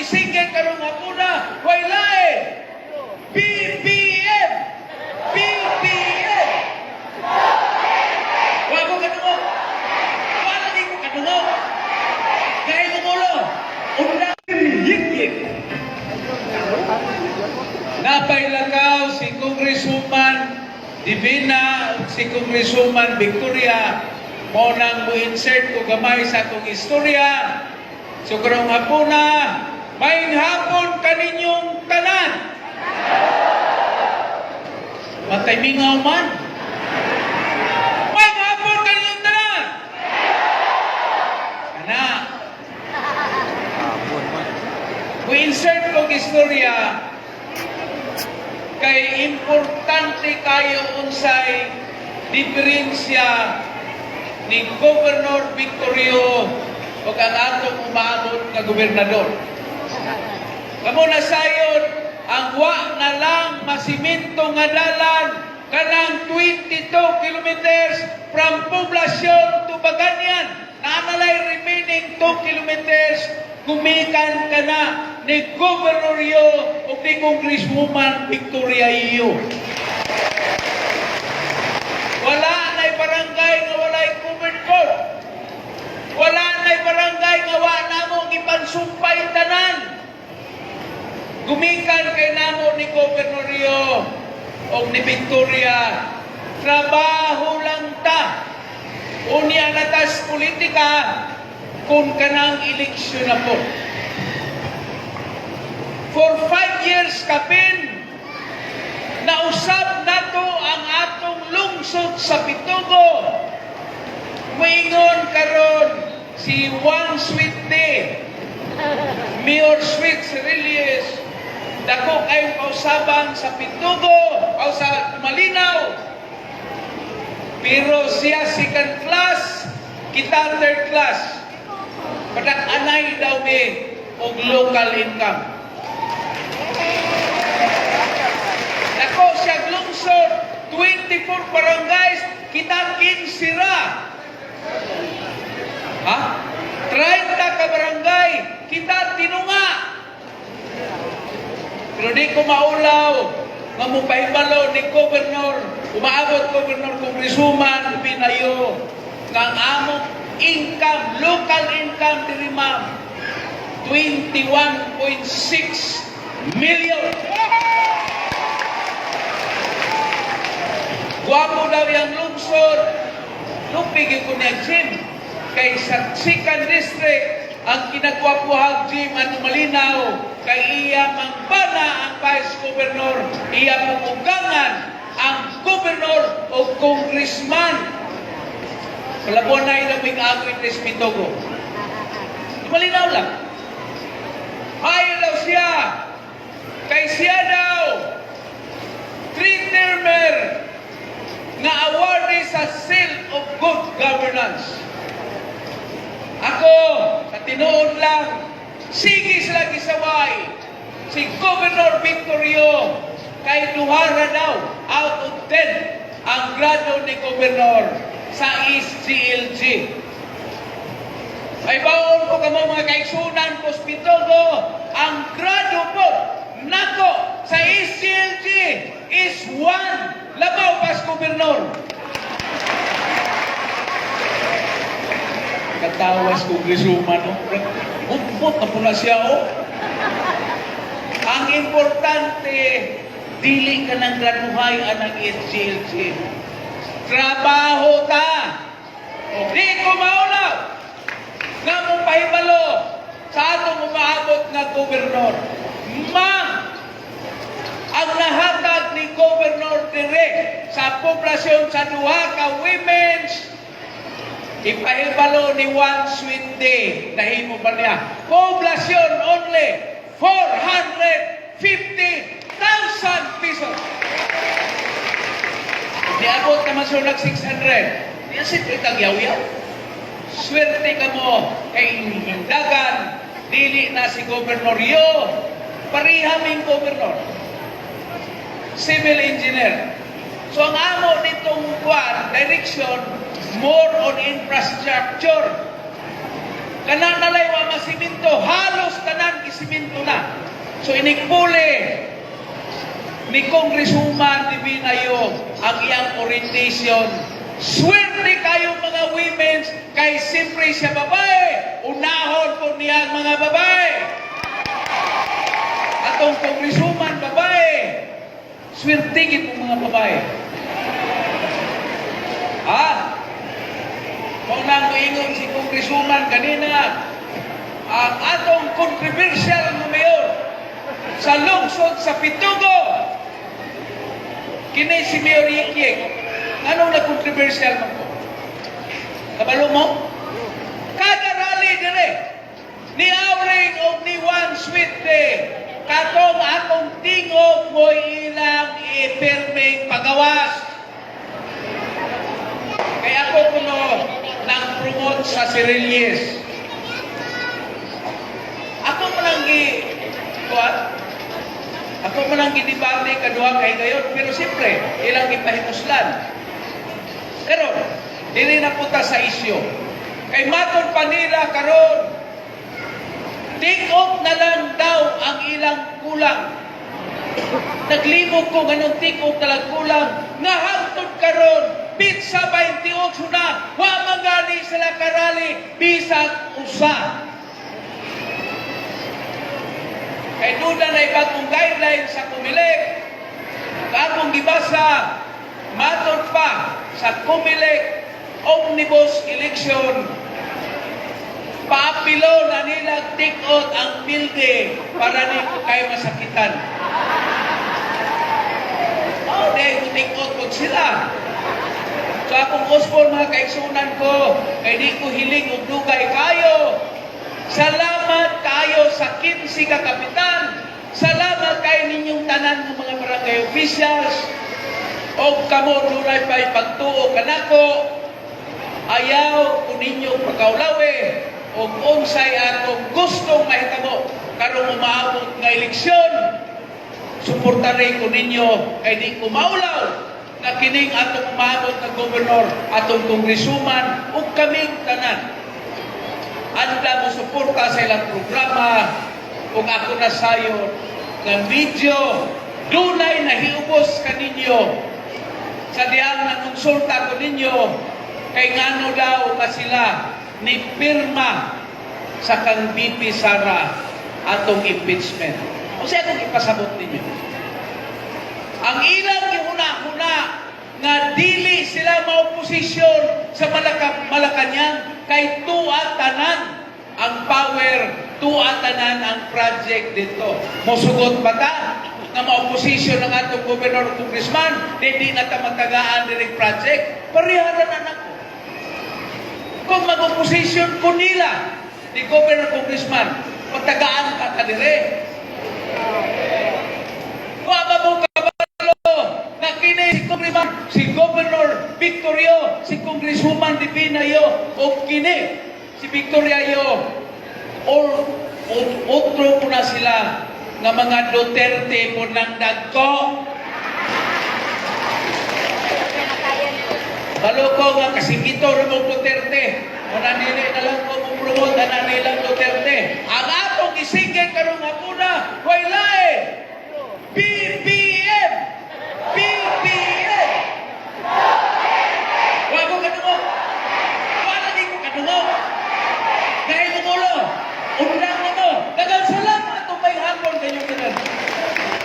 isinggan karong hapuna, way lain. BBM! BBM! Wa ko kadungo. Wa lagi ko kadungo. Kaya ko mulo. Undang yik-yik. Napailagaw si Congresswoman Divina, si Congresswoman Victoria, mo nang mo-insert ko gamay sa akong istorya. So karong hapuna, may hapon kaninyong tanan. Matay mingaw man. May hapon kaninyong tanan. Kana. Mo-insert ko istorya kay importante kayo unsay diferensya ni Governor Victorio o ang atong umaabot nga gobernador. Kamo na sayon ang wa na lang masiminto nga dalan kanang 22 kilometers from poblasyon to Baganyan. Naanalay remaining 2 kilometers gumikan ka na ni Governor Yo o ni Congresswoman Victoria Iyo. Wala na'y barangay nga walay covered court. Wala na'y barangay nga wa namo gipansumpay tanan. Gumikan kay namo ni Governor Rio o ni Victoria. Trabaho lang ta. Unya natas politika kung kanang eleksyon na po. For five years kapin, nausap nato ang atong lungsod sa Pitugo. Moingon karon si Juan Sweet Day, Mayor Sweet Cirilles, dako kayong kausabang sa Pitugo o sa Malinaw. Pero siya second class, kita third class. Padak-anay daw ni og local income. Ako siya lungsod, 24 barangays, kita 15 ra. Ha? 30 ka barangay, kita tinunga. Pero di ko maulaw, nga mupahibalo ni Governor, umaabot Governor Congresswoman, pinayo, nga ang among income, local income diri ma'am, 21.6 million. Guwapo daw yung lungsod. Lupigin ko niya gym. Kay sa second district, ang kinagwapuhag gym ano malinaw, kay iya mangbana ang vice governor, iya pumugangan ang governor o congressman. Palabuan na ilang ako'y Respitogo. Malinaw lang. Ayaw daw siya. Kay siya daw, three-termer nga awarded sa Seal of Good Governance. Ako, sa tinuod lang, sige sila gisaway. Si Governor Victorio, kay duhara daw, out of 10, ang grado ni Governor sa East GLG. May baon ko kamo mga kaigsunan ko Spitogo, ang grado po, nako, sa East GLG is one. Labaw pas gobernador. Katawas ko grisuman, no? Utput na pula siya, oh. Ang importante, dili ka ng graduhay anang SGLG. Trabaho ta. Di ko maulaw. Nga mong pahibalo sa atong umaabot nga gobernador. Ma'am, ang nahatag ni Governor Dire sa poblasyon sa duha ka women's ipahibalo ni One Sweet Day nahimo ba niya. Poblasyon only 450,000 pesos. Niabot naman siya nag 600 Yan si Tritang Yaw-Yaw Swerte ka mo kay dagan dili na si Governor Yo parihaming Governor civil engineer. So ang amo nitong kuan, direction, more on infrastructure. Kanang nalay wa masiminto, halos tanan gisiminto So inikpuli ni Congresswoman Divinayo ang iyang orientation. Swerte kayo mga women kay siyempre siya babae. Unahon po niya ang mga babae. Atong Congresswoman babae. Swerte po mga babae. Ha? Kung nang Congresswoman kanina, ang atong controversial na mayor sa lungsod sa Pitugo. Kini si Mayor Yikik. Anong na-controversial mo ko? Kabalo mo? Kada rally dire, ni Auring o ni Juan Sweet Day, katong atong tingog mo ilang ipirming pagawas. Kaya ako kuno promote sa Sirilyes. Ako man ang gi kuat. Ako man ang gidibate kadua kay gayon pero siyempre ilang ipahimuslan. Pero dili na punta sa isyo. Kay maton pa nila karon take off na lang daw ang ilang kulang. Naglimog ko ganun take off na lang kulang. Nga hangtod karon pizza 28 na wa magali sila karali bisag usa. Kay duda na ibagong guideline sa Kumilik. Kapong gibasa, matod pa sa Kumilik Omnibus Election. Paapilo na nilang tikot ang bilde para ni ko kayo masakitan. Oh, dahil ko tikot ko sila. So akong Osborne mga kaigsunan ko, kay di ko hiling og dugay kayo. Salamat kayo sa 15 ka kapitan. Salamat kayo ninyong tanan ng mga barangay officials. O kamo dunay pa'y pagtuo kanako. Ayaw ko ninyong pagkaulawi. O unsay atong gustong mahitabo. Karong umaabot nga eleksyon. Suportare ko ninyo kay di ko maulaw na kining atong umaabot na gobernador, atong kongresuman, ug kaming tanan anda mo suporta sa ilang programa kung ako na sayo ng video dunay nahiubos kaninyo sa diyang nangonsulta ko ninyo kay ngano daw ka sila ni pirma sa kang BP Sara atong impeachment. O siya kung ipasabot ninyo. Ang ilang nga dili sila maoposisyon sa Malaka, Malacanang kay tuwa tanan ang power, tuwa tanan ang project dito. Mosugot ba ta? nga maoposisyon ng atong gobernador congressman, hindi na ta matagaan direct project, pariharan anak ko. Kung mag-oposisyon ko nila, ni gobernador congressman, matagaan ka ka dire. Si Congressman, si Governor Victorio, si Congresswoman Divina yo, o kini si Victoria yo, or o, otro po na sila nga mga Duterte po nang dagko. Baloko nga kasingito rin mo Duterte. Wala nili na lang ko mo promote na nilang Duterte. Ang atong isingay karong hapuna,